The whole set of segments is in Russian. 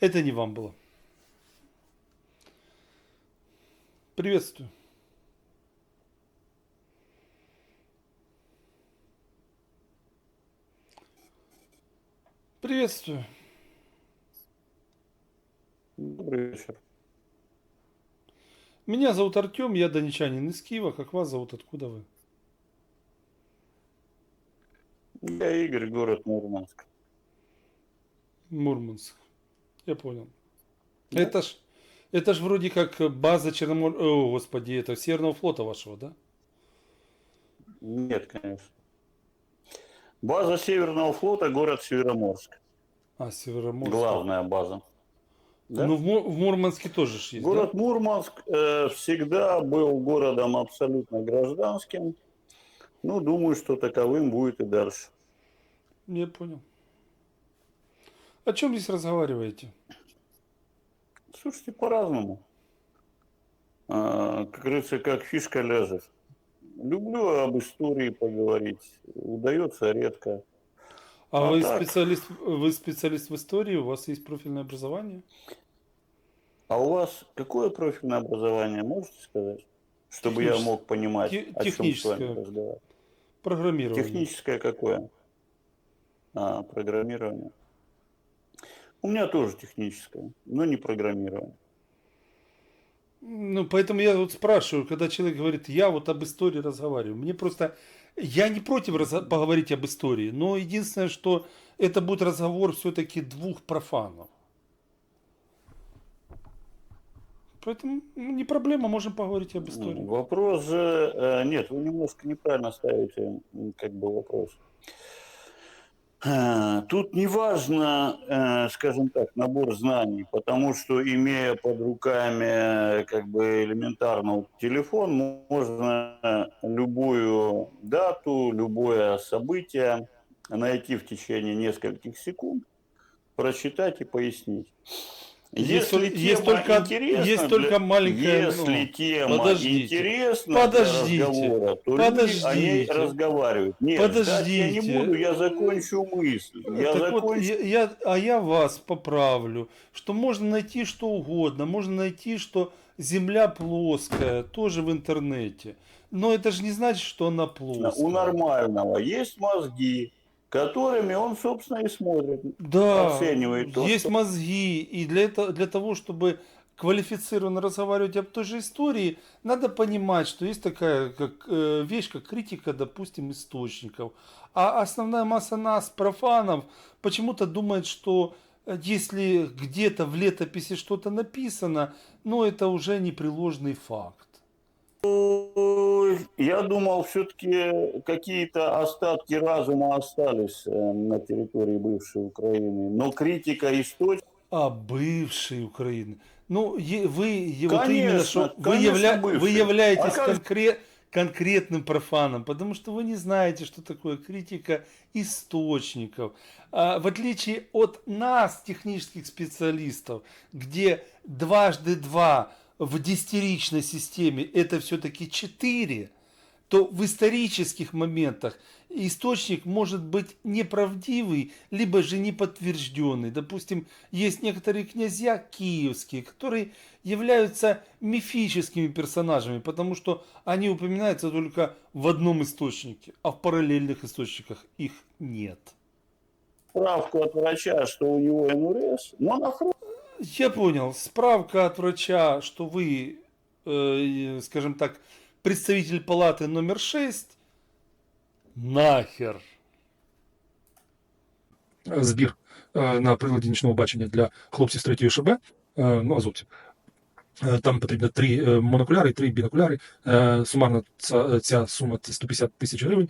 Это не вам было. Приветствую. Приветствую. Добрый вечер. Меня зовут Артем, я донечанин из Киева. Как вас зовут? Откуда вы? Я Игорь, город Мурманск. Мурманск. Я понял. Да. Это ж, это ж вроде как база Черномор... О, господи, это Северного флота вашего, да? Нет, конечно. База Северного флота, город Североморск. А, Североморск. Главная база. Да? Ну, в, Му- в Мурманске тоже есть, да? город Мурманск э, всегда был городом абсолютно гражданским. Ну, думаю, что таковым будет и дальше. Я понял. О чем здесь разговариваете? Слушайте, по-разному. А, как говорится, как фишка ляжет. Люблю об истории поговорить. Удается редко. А, А вы так. специалист, вы специалист в истории, у вас есть профильное образование? А у вас какое профильное образование, можете сказать? Чтобы я мог понимать, Те- о чем с вами разговаривать. Программирование. Техническое какое? А, программирование. У меня тоже техническое, но не программирование. Ну, поэтому я вот спрашиваю, когда человек говорит, я вот об истории разговариваю. Мне просто, я не против разо- поговорить об истории, но единственное, что это будет разговор все-таки двух профанов. Поэтому ну, не проблема, можем поговорить об истории. Вопрос же... э, Нет, вы немножко неправильно ставите как бы вопрос. Э, Тут не важно, э, скажем так, набор знаний, потому что, имея под руками э, как бы элементарно телефон, можно любую дату, любое событие найти в течение нескольких секунд, прочитать и пояснить. Есть Если тол- есть тема только- интересна есть только маленькая, Если ну, тема подождите, интересна подождите, разговора, то люди о ней подождите, разговаривают. Нет, ждать я подождите. не буду, я закончу мысль. Я Так вот, я, я- а я вас поправлю, что можно найти что угодно, можно найти, что Земля плоская, тоже в интернете. Но это же не значит, что она плоская. У нормального есть мозги, которыми он, собственно, и смотрит. Да, оценивает то, есть что- мозги, и для, этого, для того, чтобы квалифицированно разговаривать об той же истории, надо понимать, что есть такая как, э, вещь, как критика, допустим, источников. А основная масса нас, профанов, почему-то думает, что э, если где-то в летописи что-то написано, ну это уже непреложный факт. Я думал, все-таки какие-то остатки разума остались э, на территории бывшей Украины. Но критика источников А бывшей Украины. Ну, вы е- вот Конечно, именно что вы, конечно, явля- вы являетесь А как- конкре- конкретным профаном, потому что вы не знаете, что такое критика источников. А, в отличие от нас, технических специалистов, где дважды два в десятиричной системе это все-таки четыре, то в исторических моментах источник может быть неправдивый, либо же неподтвержденный. Допустим, есть некоторые князья киевские, которые являются мифическими персонажами, потому что они упоминаются только в одном источнике, а в параллельных источниках их нет. справку от врача, что у него на фронт Я понял. Справка от врача, что вы, э, скажем так, представитель палаты номер 6. Нахер. збір е, на приладі нічного бачення для хлопців з 3 ШБ, е, ну азовців. Е, Там потрібно три монокуляри, три бінокуляри. Сумарно ця, ця сума це 150 тисяч гривень.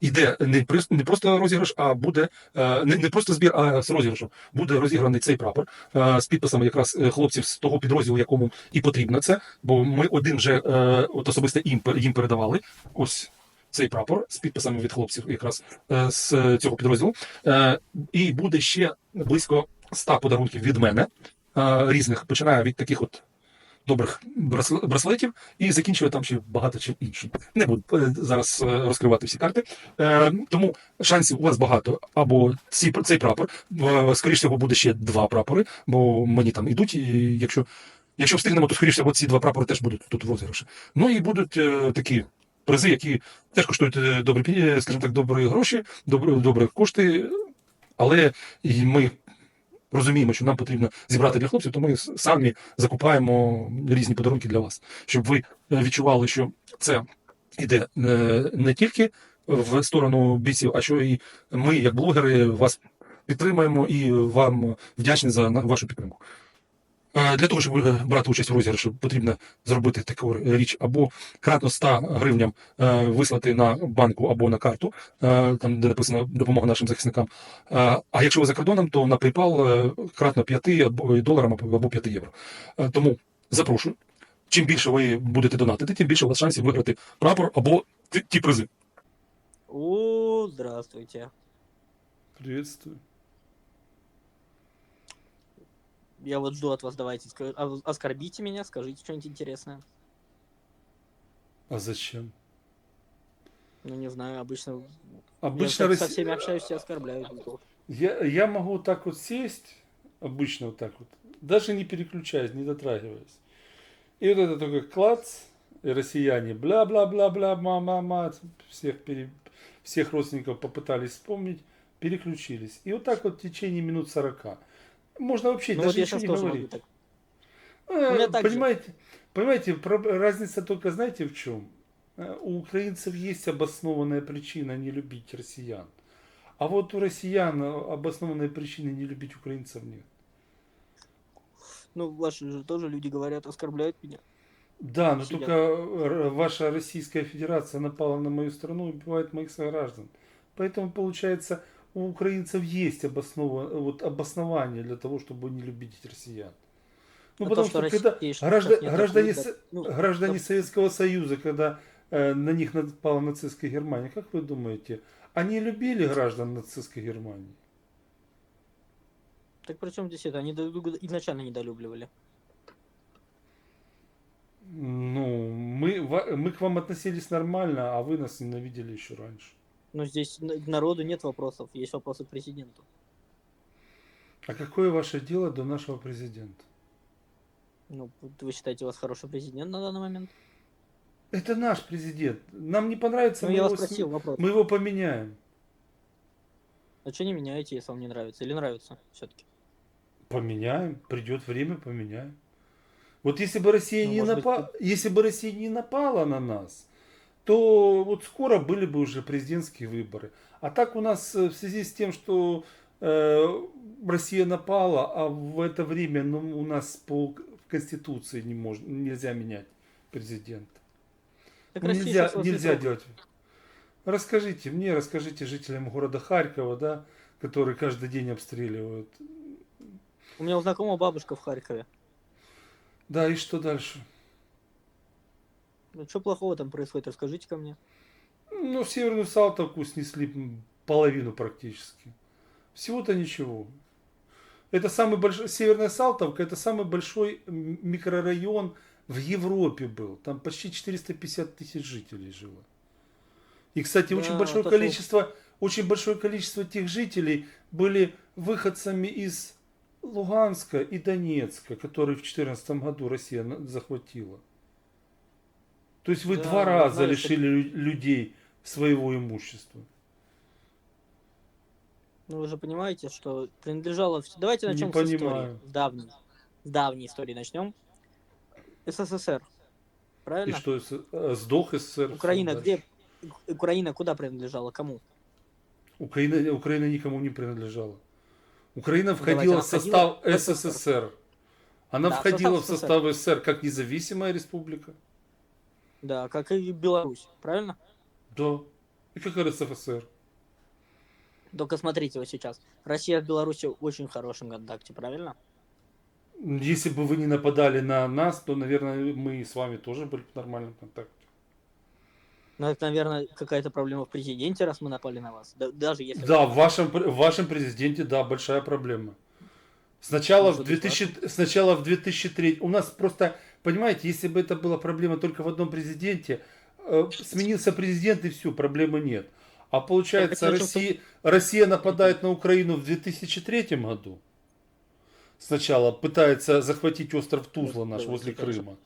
Іде не, не просто розіграш, а буде е, не, не просто збір, а з розіграшу. Буде розіграний цей прапор е, з підписами якраз е, хлопців з того підрозділу, якому і потрібно це. Бо ми один вже от особисто їм, їм передавали. Ось цей прапор з підписами від хлопців, якраз з цього підрозділу. І буде ще близько 100 подарунків від мене різних, починає від таких от добрих браслетів і закінчує там ще багато чим іншим. Не буду е, зараз е, розкривати всі карти. Е, тому шансів у вас багато. Або ці, цей прапор, скоріш всього, буде ще два прапори, бо мені там ідуть, і якщо. Якщо встигнемо, то скоріше всього ці два прапори теж будуть тут в розіграші. Ну і будуть такі призи, які теж коштують добрі, скажімо так, добрі гроші, добрі, добрі кошти, але ми розуміємо, що нам потрібно зібрати для хлопців, то ми самі закупаємо різні подарунки для вас, щоб ви е, відчували, що це йде е, не тільки в сторону бійців, а що і ми, як блогери, вас підтримуємо і вам вдячні за вашу підтримку. Е, Для того, щоб е, брати участь у розіграші, потрібно зробити таку річ або кратно 100 гривням е, вислати на банку або на карту, там де написано допомога нашим захисникам. А якщо ви за кордоном, то на PayPal кратно 5 доларам або або 5 євро. Тому запрошую. Чим більше ви будете донатити, тим більше у вас шансів виграти прапор або ті, ті призи. О, здравствуйте. Приветствую. Я вот жду от вас, давайте, а- оскорбите меня, скажите что-нибудь интересное. А зачем? Ну, не знаю, обычно... Обычно я так Росси- со всеми общаюсь, все оскорбляют. Я, я могу вот так вот сесть, обычно вот так вот, даже не переключаясь, не дотрагиваясь. И вот это только клац, и россияне бла-бла-бла-бла, ма-ма-ма, всех, пере- всех родственников попытались вспомнить, переключились. И вот так вот в течение минут 40. Можно вообще Ну, вот даже я ничего не говорить. так. Э, же. понимаете, понимаете, разница только, знаете, в чем? Э, У украинцев есть обоснованная причина не любить россиян. А вот у россиян э, обоснованной причины не любить украинцев нет. Ну, ваши же тоже люди говорят, оскорбляют меня. Да, но Сидят. только э, ваша Российская Федерация напала на мою страну и убивает моих сограждан. Поэтому, получается, у украинцев есть обоснова- вот обоснование для того, чтобы не любить россиян. Ну, А потому то, что, что когда Россия, что гражда- сейчас не граждане, ну, граждане да. Советского Союза, когда э, на них напала нацистская Германия, как вы думаете, они любили граждан нацистской Германии? Так при чем здесь это? Они изначально недолюбливали. Ну, мы, мы к вам относились нормально, а вы нас ненавидели еще раньше. Но здесь к народу нет вопросов, есть вопросы к президенту. А какое ваше дело до нашего президента? Ну, вы считаете, у вас хороший президент на данный момент? Это наш президент. Нам не понравится, Ну, мы, я его, вас спросил вопрос. мы его поменяем. А что не меняете, если вам не нравится? Или нравится все-таки? Поменяем. Придет время, поменяем. Вот если бы Россия Ну, не может быть, напала, если бы Россия не напала на нас, то вот скоро были бы уже президентские выборы. А так у нас э, в связи с тем, что э, Россия напала, а в это время ну, у нас по Конституции не мож- нельзя менять президента. Так Ну, нельзя, нельзя делать. Расскажите мне, расскажите жителям города Харькова, да, которые каждый день обстреливают. У меня у знакомого бабушка в Харькове. Да, и что дальше? Ну, что плохого там происходит, расскажите ко мне. Ну, в Северную Салтовку снесли половину практически. Всего-то ничего. Это самый большой, Северная Салтовка, это самый большой микрорайон в Европе был. Там почти 450 тысяч жителей жило. И, кстати, очень Да, большое то, что- количество, очень большое количество тех жителей были выходцами из Луганска и Донецка, которые в 2014 году Россия захватила. То есть вы Да, два я раза что- лишили лю- людей своего имущества. Ну, вы же понимаете, что принадлежало... Давайте Не начнем с понимаю. истории. С давней. С давней истории начнем. СССР. И Правильно? что, с- э, сдох СССР? Украина где... Украина куда принадлежала? Кому? Украина, Украина никому не принадлежала. Украина Ну, входила давайте, в состав входила СССР. Она Да, входила в состав СССР как независимая республика. Да, как и Беларусь. Правильно? Да. И как РСФСР. Только смотрите вот сейчас. Россия с Беларусью в очень хорошем контакте, правильно? Если бы вы не нападали на нас, то, наверное, мы с вами тоже были в нормальном контакте. Ну, это, наверное, какая-то проблема в президенте, раз мы напали на вас. Да- даже если... Да, в вашем, в вашем президенте, да, большая проблема. Сначала в, Может быть, 2000, сначала в 2003... У нас просто, понимаете, если бы это была проблема только в одном президенте, э, сменился президент и все, проблемы нет. А получается, Россия, Россия нападает на Украину в 2003 году. Сначала пытается захватить остров Тузла наш возле. Крыма.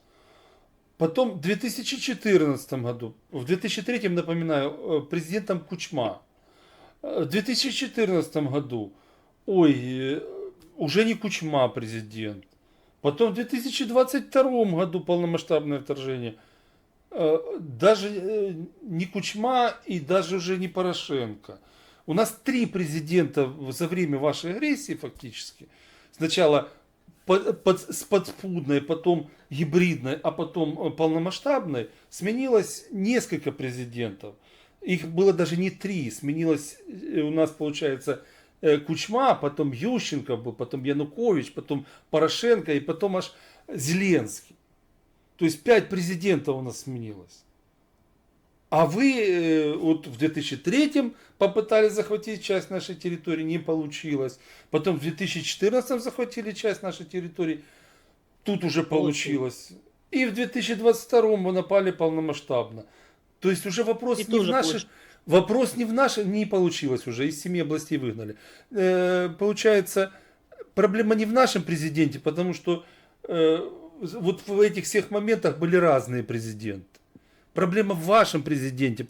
Потом в 2014 году, в 2003, напоминаю, э, президентом Кучма. Э, В 2014 году, ой, э, уже не Кучма президент. Потом в 2022 году полномасштабное вторжение. Э, Даже э, не Кучма и даже уже не Порошенко. У нас три президента за время вашей агрессии фактически. Сначала по- под- с подспудной, потом гибридной, а потом э, полномасштабной сменилось несколько президентов. Их было даже не три. Сменилось у нас, получается, Кучма, потом Ющенко был, потом Янукович, потом Порошенко и потом аж Зеленский. То есть пять президентов у нас сменилось. А вы э, вот в 2003 попытались захватить часть нашей территории, не получилось. Потом в 2014 захватили часть нашей территории, тут уже получилось. И в 2022 мы напали полномасштабно. То есть уже вопрос И не в наших... Вопрос не в нашем, не получилось уже, из семи областей выгнали. Э, получается, проблема не в нашем президенте, потому что э, вот в этих всех моментах были разные президенты. Проблема в вашем президенте,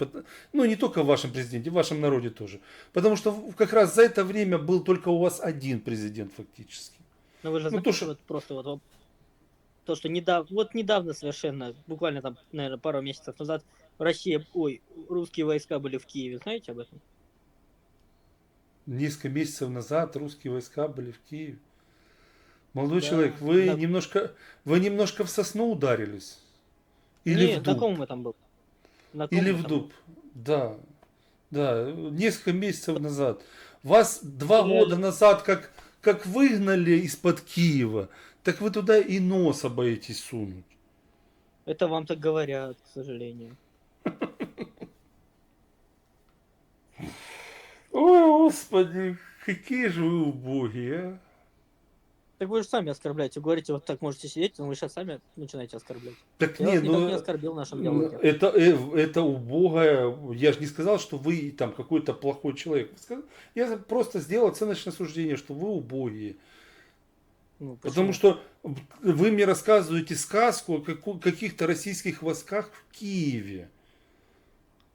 ну не только в вашем президенте, в вашем народе тоже. Потому что как раз за это время был только у вас один президент фактически. Но вы же Ну, знаете, то, что вот просто вот то, что недавно, вот недавно совершенно, буквально там, наверное, пару месяцев назад Россия, ой, русские войска были в Киеве, знаете об этом? Несколько месяцев назад русские войска были в Киеве. Молодой Да, человек, вы да. немножко, вы немножко в сосну ударились. Или Нет, в на дуб. ком мы там был? На ком Или в дуб. Да. Да. Несколько месяцев назад. Вас два Реально. года назад как, как выгнали из-под Киева, так вы туда и носа боитесь сунуть. был? Это вам так говорят, к сожалению. Ой, господи, какие же вы убогие, а. Так вы же сами оскорбляете. Говорите, вот так можете сидеть, но вы сейчас сами начинаете оскорблять. Так Я не, вас ну... не оскорбил в нашем Ну, диалоге. Это, э, это убогое. Я же не сказал, что вы там какой-то плохой человек. Я просто сделал оценочное суждение, что вы убогие. Ну, Потому что вы мне рассказываете сказку о каких-то российских войсках в Киеве.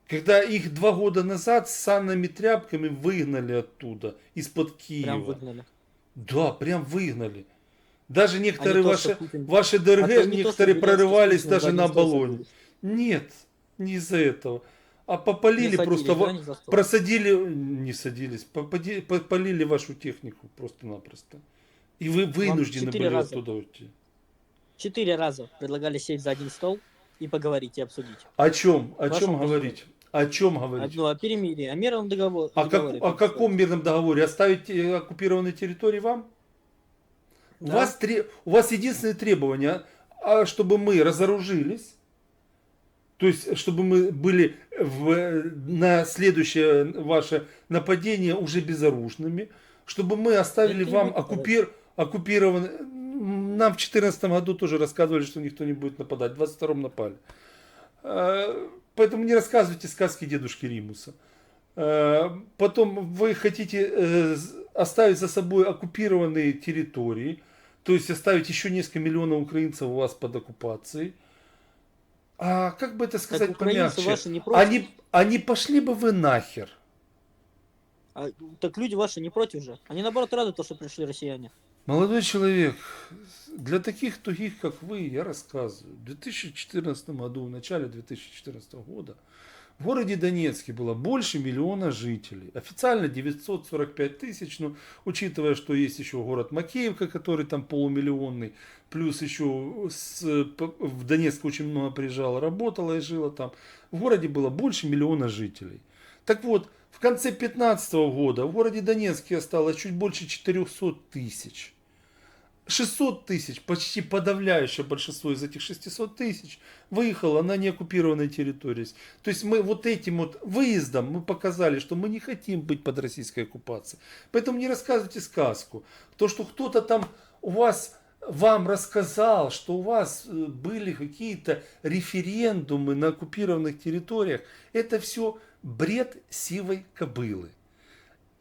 Когда их два года назад с санными тряпками выгнали оттуда, из-под Киева. Прям выгнали. Да, прям выгнали. Даже А некоторые не то, ваши, Путин- ваши а ДРГ, то не то, что некоторые с прорывались Путиным за даже на один стол баллоне. Нет, не из-за этого. А попалили Не садились, просто, да, не просадили, не садились, попади- попалили вашу технику просто-напросто. И вы вынуждены были раза. оттуда уйти. Четыре раза предлагали сесть за один стол и поговорить, и обсудить. О чем? О чем говорить? О чем говорить? Одно о перемирии, о мирном договоре. О, как- о каком мирном договоре? Оставить э, оккупированные территории вам? У, Да. вас тре- у вас единственное требование, а, чтобы мы разоружились, то есть, чтобы мы были в, на следующее ваше нападение уже безоружными, чтобы мы оставили Это вам оккупир, оккупированные... Нам в 2014 году тоже рассказывали, что никто не будет нападать. В 22 напали. Поэтому не рассказывайте сказки дедушки Римуса. Э, Потом вы хотите э, оставить за собой оккупированные территории, то есть оставить еще несколько миллионов украинцев у вас под оккупацией. А как бы это Так сказать украинцы помягче? ваши не против. Они, они пошли бы вы нахер. А, так люди ваши не против же. Они наоборот рады, то, что пришли россияне. Молодой человек, для таких тугих, как вы, я рассказываю. В 2014 году, в начале 2014 года, в городе Донецке было больше миллиона жителей. Официально 945 тысяч, но учитывая, что есть еще город Макеевка, который там полумиллионный, плюс еще с, в Донецк очень много приезжало, работало и жило там. В городе было больше миллиона жителей. Так вот, в конце 2015 года в городе Донецке осталось чуть больше 400 тысяч. 600 тысяч, почти подавляющее большинство из этих 600 тысяч, выехало на неоккупированной территории. То есть мы вот этим вот выездом мы показали, что мы не хотим быть под российской оккупацией. Поэтому не рассказывайте сказку. То, что кто-то там у вас вам рассказал, что у вас э, были какие-то референдумы на оккупированных территориях, это все бред сивой кобылы.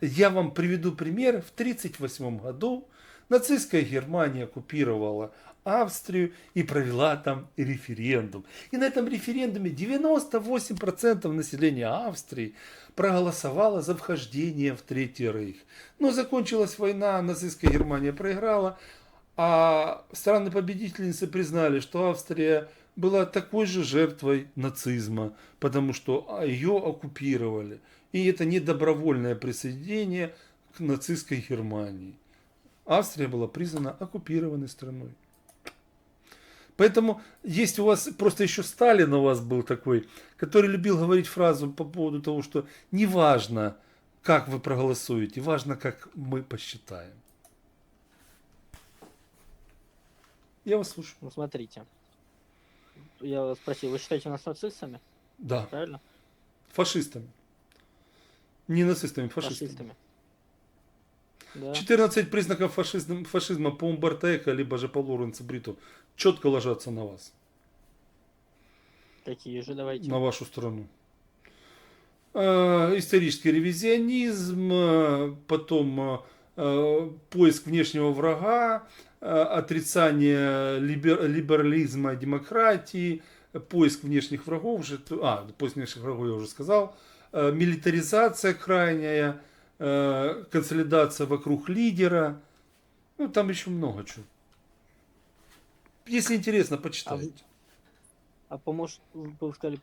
Я вам приведу пример. В 1938 году нацистская Германия оккупировала Австрию и провела там референдум. И на этом референдуме 98% населения Австрии проголосовало за вхождение в Третий Рейх. Но закончилась война, нацистская Германия проиграла, а страны-победительницы признали, что Австрия была такой же жертвой нацизма, потому что ее оккупировали. И это не добровольное присоединение к нацистской Германии. Австрия была признана оккупированной страной. Поэтому есть у вас, просто еще Сталин у вас был такой, который любил говорить фразу по поводу того, что не важно, как вы проголосуете, важно, как мы посчитаем. Я вас слушаю. Ну, смотрите. Я вас спросил, вы считаете нас нацистами? Да, Правильно? фашистами. Не нацистами, фашистами. Фашистами. Да. 14 признаков фашизма, фашизма по Умберто Эко, либо же по Лоренцу Бриту четко ложатся на вас, Такие же, давайте. на вашу страну. Э, Исторический ревизионизм, э, потом э, э, поиск внешнего врага, э, отрицание либер- либерализма и демократии, поиск внешних врагов, а, поиск внешних врагов я уже сказал, милитаризация крайняя, э, консолидация вокруг лидера, ну там еще много чего. Если интересно, почитайте. А поможет, вы сказали,